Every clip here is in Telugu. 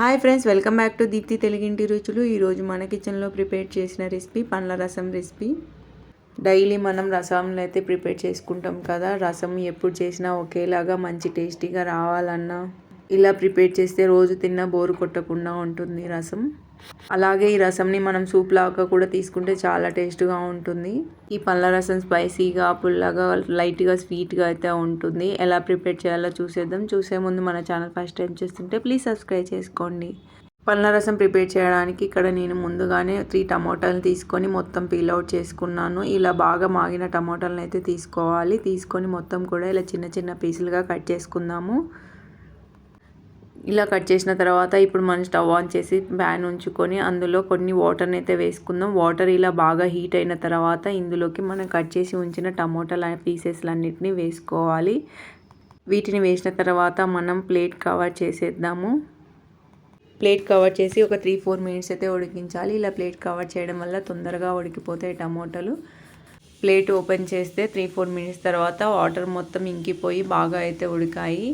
Hi friends welcome back to Deepti తెలుగింటి రుచులు. ఈరోజు మన కిచెన్లో ప్రిపేర్ చేసిన రెసిపీ పండ్ల రసం రెసిపీ. డైలీ మనం రసంలో అయితే ప్రిపేర్ చేసుకుంటాం కదా. రసం ఎప్పుడు చేసినా ఒకేలాగా మంచి టేస్టీగా రావాలన్నా. ఇలా ప్రిపేర్ చేస్తే రోజు తిన్న బోరు కొట్టకుండా ఉంటుంది రసం. అలాగే ఈ రసంని మనం సూప్ లాగా కూడా తీసుకుంటే చాలా టేస్ట్గా ఉంటుంది. ఈ పళ్ళ రసం స్పైసీగా పుల్లగా లైట్గా స్వీట్గా అయితే ఉంటుంది. ఎలా ప్రిపేర్ చేయాలో చూసేద్దాం. చూసే ముందు మన ఛానల్ ఫస్ట్ టైం చూస్తుంటే ప్లీజ్ సబ్స్క్రైబ్ చేసుకోండి. పళ్ళ రసం ప్రిపేర్ చేయడానికి ఇక్కడ నేను ముందుగానే త్రీ టమోటాలు తీసుకొని మొత్తం పీల్ అవుట్ చేసుకున్నాను. ఇలా బాగా మాగిన టమోటాలను అయితే తీసుకోవాలి. తీసుకొని మొత్తం కూడా ఇలా చిన్న చిన్న పీసులుగా కట్ చేసుకుందాము. ఇలా కట్ చేసిన తర్వాత ఇప్పుడు మనం స్టవ్ ఆన్ చేసి ప్యాన్ ఉంచుకొని అందులో కొన్ని వాటర్ని అయితే వేసుకుందాం. వాటర్ ఇలా బాగా హీట్ అయిన తర్వాత ఇందులోకి మనం కట్ చేసి ఉంచిన టమోటాల పీసెస్లన్నిటిని వేసుకోవాలి. వీటిని వేసిన తర్వాత మనం ప్లేట్ కవర్ చేసేద్దాము. ప్లేట్ కవర్ చేసి ఒక త్రీ ఫోర్ మినిట్స్ అయితే ఉడికించాలి. ఇలా ప్లేట్ కవర్ చేయడం వల్ల తొందరగా ఉడికిపోతాయి టమోటాలు. ప్లేట్ ఓపెన్ చేస్తే త్రీ ఫోర్ మినిట్స్ తర్వాత వాటర్ మొత్తం ఇంకిపోయి బాగా అయితే ఉడికాయి.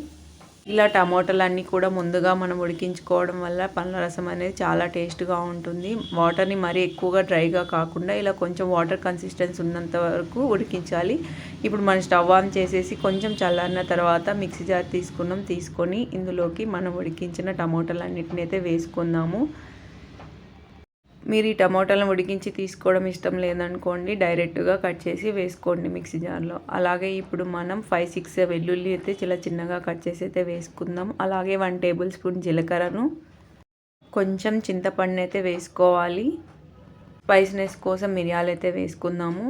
ఇలా టమాటాలన్నీ కూడా ముందుగా మనం ఉడికించుకోవడం వల్ల పండ్ల రసం అనేది చాలా టేస్ట్గా ఉంటుంది. వాటర్ని మరీ ఎక్కువగా డ్రైగా కాకుండా ఇలా కొంచెం వాటర్ కన్సిస్టెన్సీ ఉన్నంత వరకు ఉడికించాలి. ఇప్పుడు మనం స్టవ్ ఆన్ చేసేసి కొంచెం చల్లారిన తర్వాత మిక్సీ జార్ తీసుకున్నాం. తీసుకొని ఇందులోకి మనం ఉడికించిన టమోటాలన్నిటిని అయితే వేసుకుందాము. మీరు ఈ టమాటాలను ఉడికించి తీసుకోవడం ఇష్టం లేదనుకోండి డైరెక్ట్గా కట్ చేసి వేసుకోండి మిక్సీ జార్లో. అలాగే ఇప్పుడు మనం ఫైవ్ సిక్స్ వెల్లుల్లి అయితే చాలా చిన్నగా కట్ చేసి అయితే వేసుకుందాం. అలాగే వన్ టేబుల్ స్పూన్ జీలకర్రను కొంచెం చింతపండు అయితే వేసుకోవాలి. స్పైస్నెస్ కోసం మిరియాలు అయితే వేసుకుందాము.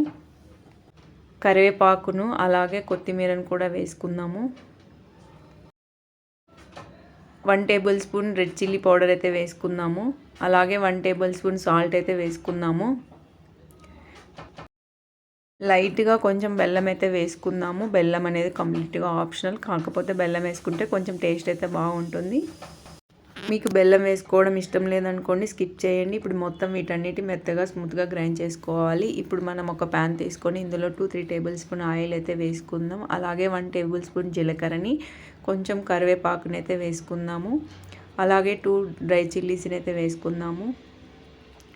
కరివేపాకును అలాగే కొత్తిమీరను కూడా వేసుకుందాము. One tablespoon red chilli powder అయితే వేసుకుందాము. అలాగే వన్ టేబుల్ స్పూన్ సాల్ట్ అయితే వేసుకుందాము. లైట్గా కొంచెం బెల్లం అయితే వేసుకుందాము. బెల్లం అనేది కంప్లీట్గా ఆప్షనల్. కాకపోతే బెల్లం వేసుకుంటే కొంచెం టేస్ట్ అయితే బాగుంటుంది. మీకు బెల్లం వేసుకోవడం ఇష్టం లేదనుకోండి స్కిప్ చేయండి. ఇప్పుడు మొత్తం వీటన్నిటి మెత్తగా స్మూత్గా గ్రైండ్ చేసుకోవాలి. ఇప్పుడు మనం ఒక ప్యాన్ తీసుకొని ఇందులో two three tablespoon oil అయితే వేసుకుందాం. అలాగే వన్ టేబుల్ స్పూన్ జీలకర్రని కొంచెం కరివేపాకుని అయితే వేసుకుందాము. అలాగే టూ డ్రై చిల్లీస్ని అయితే వేసుకుందాము.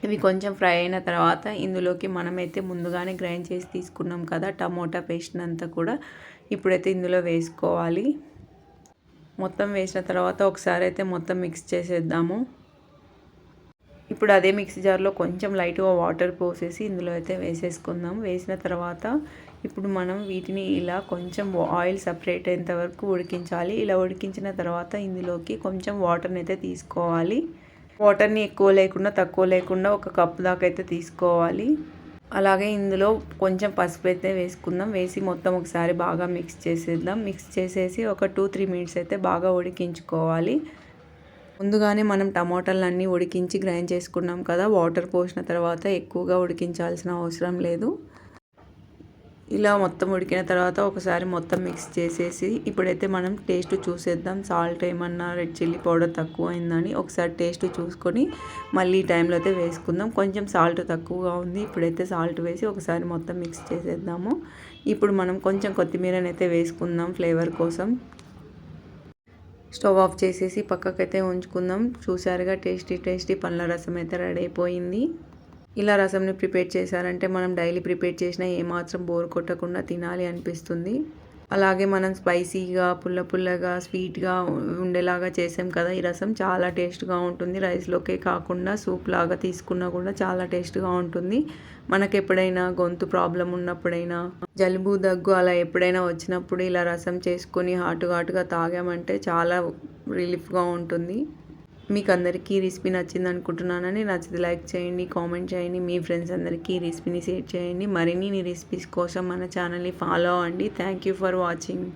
ఇవి కొంచెం ఫ్రై అయిన తర్వాత ఇందులోకి మనమైతే ముందుగానే గ్రైండ్ చేసి తీసుకున్నాం కదా టమోటా పేస్ట్ అంతా కూడా ఇప్పుడైతే ఇందులో వేసుకోవాలి. మొత్తం వేసిన తర్వాత ఒకసారి అయితే మొత్తం మిక్స్ చేసేద్దాము. ఇప్పుడు అదే మిక్సీ జార్లో కొంచెం లైట్గా వాటర్ పోసేసి ఇందులో అయితే వేసేసుకుందాం. వేసిన తర్వాత ఇప్పుడు మనం వీటిని ఇలా కొంచెం ఆయిల్ సపరేట్ అయ్యేంత వరకు ఉడికించాలి. ఇలా ఉడికించిన తర్వాత ఇందులోకి కొంచెం వాటర్ని అయితే తీసుకోవాలి. వాటర్ని ఎక్కువ లేకుండా తక్కువ లేకుండా ఒక కప్ దాకా అయితే తీసుకోవాలి. అలాగే ఇందులో కొంచెం పసుపు అయితే వేసుకుందాం. వేసి మొత్తం ఒకసారి బాగా మిక్స్ చేసేద్దాం. మిక్స్ చేసేసి ఒక టూ త్రీ మినిట్స్ అయితే బాగా ఉడికించుకోవాలి. ముందుగానే మనం టమాటాలన్నీ ఉడికించి గ్రైండ్ చేసుకున్నాం కదా. వాటర్ పోసిన తర్వాత ఎక్కువగా ఉడికించాల్సిన అవసరం లేదు. ఇలా మొత్తం ఉడికిన తర్వాత ఒకసారి మొత్తం మిక్స్ చేసేసి ఇప్పుడైతే మనం టేస్ట్ చూసేద్దాం. సాల్ట్ ఏమన్నా రెడ్ చిల్లీ పౌడర్ తక్కువ అయిందని ఒకసారి టేస్ట్ చూసుకొని మళ్ళీ టైంలో అయితే వేసుకుందాం. కొంచెం సాల్ట్ తక్కువగా ఉంది. ఇప్పుడైతే సాల్ట్ వేసి ఒకసారి మొత్తం మిక్స్ చేసేద్దాము. ఇప్పుడు మనం కొంచెం కొత్తిమీరని అయితే వేసుకుందాం ఫ్లేవర్ కోసం. స్టవ్ ఆఫ్ చేసేసి పక్కకైతే ఉంచుకుందాం. చూసారుగా టేస్టీ టేస్టీ పండ్ల రసం అయితే రెడీ అయిపోయింది. ఇలా రసంని ప్రిపేర్ చేశారంటే మనం డైలీ ప్రిపేర్ చేసినా ఏమాత్రం బోర్ కొట్టకుండా తినాలి అనిపిస్తుంది. అలాగే మనం స్పైసీగా పుల్ల పుల్లగా స్వీట్గా ఉండేలాగా చేసాం కదా ఈ రసం చాలా టేస్ట్గా ఉంటుంది. రైస్లోకే కాకుండా సూప్ లాగా తీసుకున్నా కూడా చాలా టేస్ట్గా ఉంటుంది. మనకు ఎప్పుడైనా గొంతు ప్రాబ్లం ఉన్నప్పుడైనా జలుబు దగ్గు అలా ఎప్పుడైనా వచ్చినప్పుడు ఇలా రసం చేసుకొని హాటుగాటుగా తాగామంటే చాలా రిలీఫ్గా ఉంటుంది. మీకు అందరికీ రెసిపీ నచ్చింది అనుకుంటున్నానని నచ్చితే లైక్ చేయండి కామెంట్ చేయండి మీ ఫ్రెండ్స్ అందరికీ ఈ రెసిపీని షేర్ చేయండి. మరిన్ని రెసిపీస్ కోసం మన ఛానల్ని ఫాలో అవ్వండి. Thank you for watching.